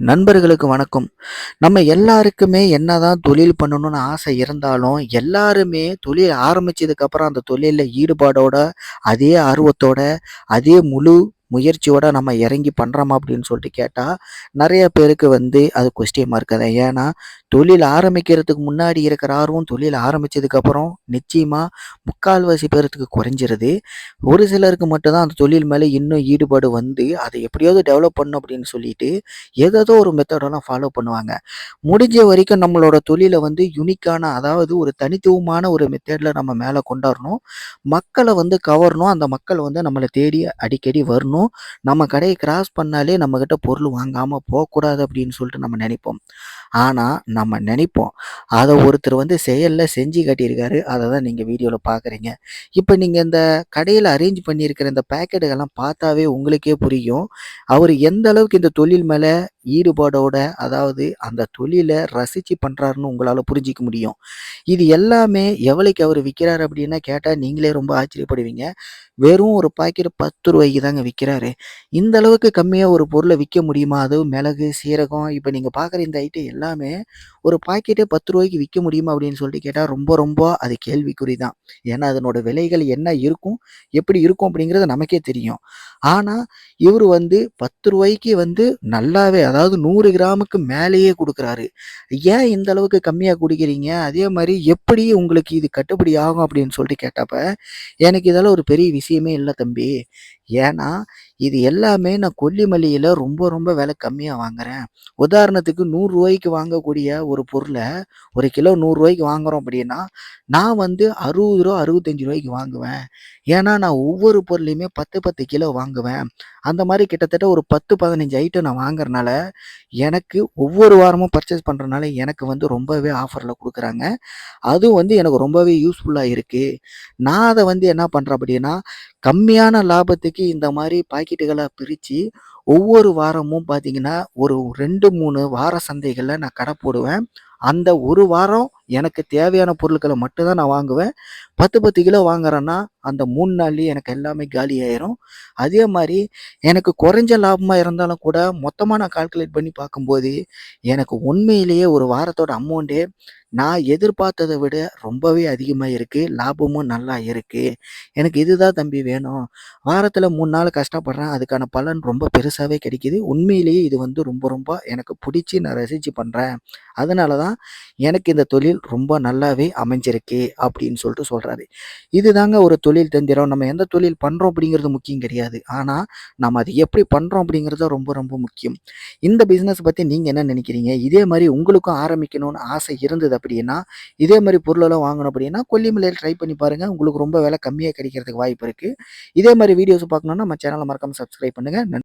நண்பர்களுக்கு வணக்கம். நம்ம எல்லாருக்குமே என்னதான் தொழில் பண்ணணும்னு ஆசை இருந்தாலும் எல்லாருமே தொழில் ஆரம்பிச்சதுக்கப்புறம் அந்த தொழிலில் ஈடுபாடோட அதே ஆர்வத்தோட அதே முழு முயற்சியோட நம்ம இறங்கி பண்ணுறோமா அப்படின்னு சொல்லிட்டு கேட்டால் நிறைய பேருக்கு வந்து அது கொஸ்டின் மார்க் தான். ஏன்னா தொழில் ஆரம்பிக்கிறதுக்கு முன்னாடி இருக்கிற ஆர்வம் தொழில் ஆரம்பித்ததுக்கப்புறம் நிச்சயமாக முக்கால்வாசி பேர்த்துக்கு குறைஞ்சிருது. ஒரு சிலருக்கு மட்டும்தான் அந்த தொழில் மேலே இன்னும் ஈடுபாடு வந்து அதை எப்படியாவது டெவலப் பண்ணும் அப்படின்னு சொல்லிட்டு ஏதேதோ ஒரு மெத்தடெல்லாம் ஃபாலோ பண்ணுவாங்க. முடிஞ்ச வரைக்கும் நம்மளோட தொழிலை வந்து யுனிக்கான அதாவது ஒரு தனித்துவமான ஒரு மெத்தடில் நம்ம மேலே கொண்டாடணும். மக்களை வந்து கவரணும். அந்த மக்கள் வந்து நம்மளை தேடி அடிக்கடி வரணும். நம்ம கடையை கிராஸ் பண்ணாலே நம்மக்கிட்ட பொருள் வாங்காமல் போகக்கூடாது அப்படின்னு சொல்லிட்டு நம்ம நினைப்போம். ஆனால் நம்ம நினைப்போம். அதை ஒருத்தர் வந்து செயலில் செஞ்சு காட்டியிருக்காரு. அதை தான் நீங்கள் வீடியோவில் பார்க்குறீங்க இப்போ நீங்கள் இந்த கடையில் அரேஞ்ச் பண்ணியிருக்கிற இந்த பேக்கெட்டுகள்லாம் பார்த்தாவே உங்களுக்கே புரியும். அவர் எந்த அளவுக்கு இந்த தொழில் மேலே ஈடுபாடோட அதாவது அந்த தொழிலை ரசித்து பண்ணுறாருன்னு உங்களால் புரிஞ்சிக்க முடியும். இது எல்லாமே எவ்வளோக்கு அவர் விற்கிறார் அப்படின்னா கேட்டால் நீங்களே ரொம்ப ஆச்சரியப்படுவீங்க. வெறும் ஒரு பாக்கெட் பத்து ரூபாய்க்கு தாங்க விற்கிறாரு இந்த அளவுக்கு கம்மியாக ஒரு பொருளை விற்க முடியுமா? அதுவும் மிளகு சீரகம் இப்போ நீங்கள் பார்க்குற இந்த ஐட்டம் எல்லாமே ஒரு பாக்கெட்டே பத்து ரூபாய்க்கு விற்க முடியுமா அப்படின்னு சொல்லிட்டு கேட்டால் ரொம்ப ரொம்ப அது கேள்விக்குறி தான் ஏன்னா அதனோட விலைகள் என்ன இருக்கும் எப்படி இருக்கும் அப்படிங்கிறது நமக்கே தெரியும். ஆனால் இவர் வந்து பத்து ரூபாய்க்கு வந்து நல்லாவே அதாவது நூறு கிராமுக்கு மேலேயே கொடுக்குறாரு. ஏன் இந்த அளவுக்கு கம்மியாக குடிக்கிறீங்க? அதே மாதிரி எப்படி உங்களுக்கு இது கட்டுப்படி ஆகும் அப்படின்னு சொல்லிட்டு கேட்டப்ப எனக்கு இதெல்லாம் ஒரு பெரிய விஷயம் அவசியமே இல்லை தம்பி. ஏன்னா இது எல்லாமே நான் கொல்லிமல்லியில் ரொம்ப ரொம்ப விலை கம்மியாக வாங்குறேன். உதாரணத்துக்கு நூறுரூவாய்க்கு வாங்கக்கூடிய ஒரு பொருளை ஒரு கிலோ நூறுரூவாய்க்கு வாங்குறோம் அப்படின்னா நான் வந்து அறுபது ரூபா அறுபத்தஞ்சு ரூபாய்க்கு வாங்குவேன். ஏன்னா நான் ஒவ்வொரு பொருளையுமே பத்து பத்து கிலோ வாங்குவேன். அந்த மாதிரி கிட்டத்தட்ட ஒரு பத்து பதினஞ்சு ஐட்டம் நான் வாங்குறனால எனக்கு ஒவ்வொரு வாரமும் பர்ச்சேஸ் பண்ணுறனால எனக்கு வந்து ரொம்பவே ஆஃபரில் கொடுக்குறாங்க. அதுவும் வந்து எனக்கு ரொம்பவே யூஸ்ஃபுல்லாக இருக்குது நான் அதை வந்து என்ன பண்ணுறேன் அப்படின்னா கம்மியான லாபத்துக்கு இந்த மாதிரி பாக்கெட்டுகளை பிரித்து ஒவ்வொரு வாரமும் பார்த்தீங்கன்னா ஒரு ரெண்டு மூணு வார சந்தைகளில் நான் கடை போடுவேன். அந்த ஒரு வாரம் எனக்கு தேவையான பொருட்களை மட்டும்தான் நான் வாங்குவேன். பத்து பத்து கிலோ வாங்குறேன்னா அந்த மூணு நாள்லேயே எனக்கு எல்லாமே காலி ஆயிரும். அதே மாதிரி எனக்கு குறைஞ்ச லாபமாக இருந்தாலும் கூட மொத்தமாக நான் கால்குலேட் பண்ணி பார்க்கும்போது எனக்கு உண்மையிலேயே ஒரு வாரத்தோட அமௌண்ட்டே நான் எதிர்பார்த்ததை விட ரொம்பவே அதிகமாக இருக்குது லாபமும் நல்லா இருக்குது எனக்கு இதுதான் தம்பி வேணும். வாரத்தில் மூணு நாள் கஷ்டப்படுறேன். அதுக்கான பலன் ரொம்ப பெருசாகவே கிடைக்கிது. உண்மையிலேயே இது வந்து ரொம்ப ரொம்ப எனக்கு பிடிச்சி நான் ரசித்து பண்ணுறேன் அதனால தான் எனக்கு இந்த தொழில் ரொம்ப நல்லாவே அமைஞ்சிருக்கு அப்படின்னு சொல்லிட்டு சொல்கிறாரு இதுதாங்க ஒரு தொழில் தொழில் தந்திரம் நம்ம எந்த தொழில் பண்ணுறோம் அப்படிங்கிறது முக்கியம் கிடையாது. ஆனால் நம்ம அதை எப்படி பண்ணுறோம் அப்படிங்கிறது ரொம்ப ரொம்ப முக்கியம். இந்த பிஸ்னஸ் பற்றி நீங்கள் என்ன நினைக்கிறீங்க? இதே மாதிரி உங்களுக்கும் ஆரம்பிக்கணும்னு ஆசை இருந்தது அப்படின்னா இதே மாதிரி பொருளெல்லாம் வாங்கணும் அப்படின்னா கொல்லிமலையில் ட்ரை பண்ணி பாருங்கள் உங்களுக்கு ரொம்ப விலை கம்மியாக கிடைக்கிறதுக்கு வாய்ப்பு இருக்குது இதே மாதிரி வீடியோஸ் பார்க்கணுன்னா நம்ம சேனலை மறக்காமல் சப்ஸ்கிரைப் பண்ணுங்கள்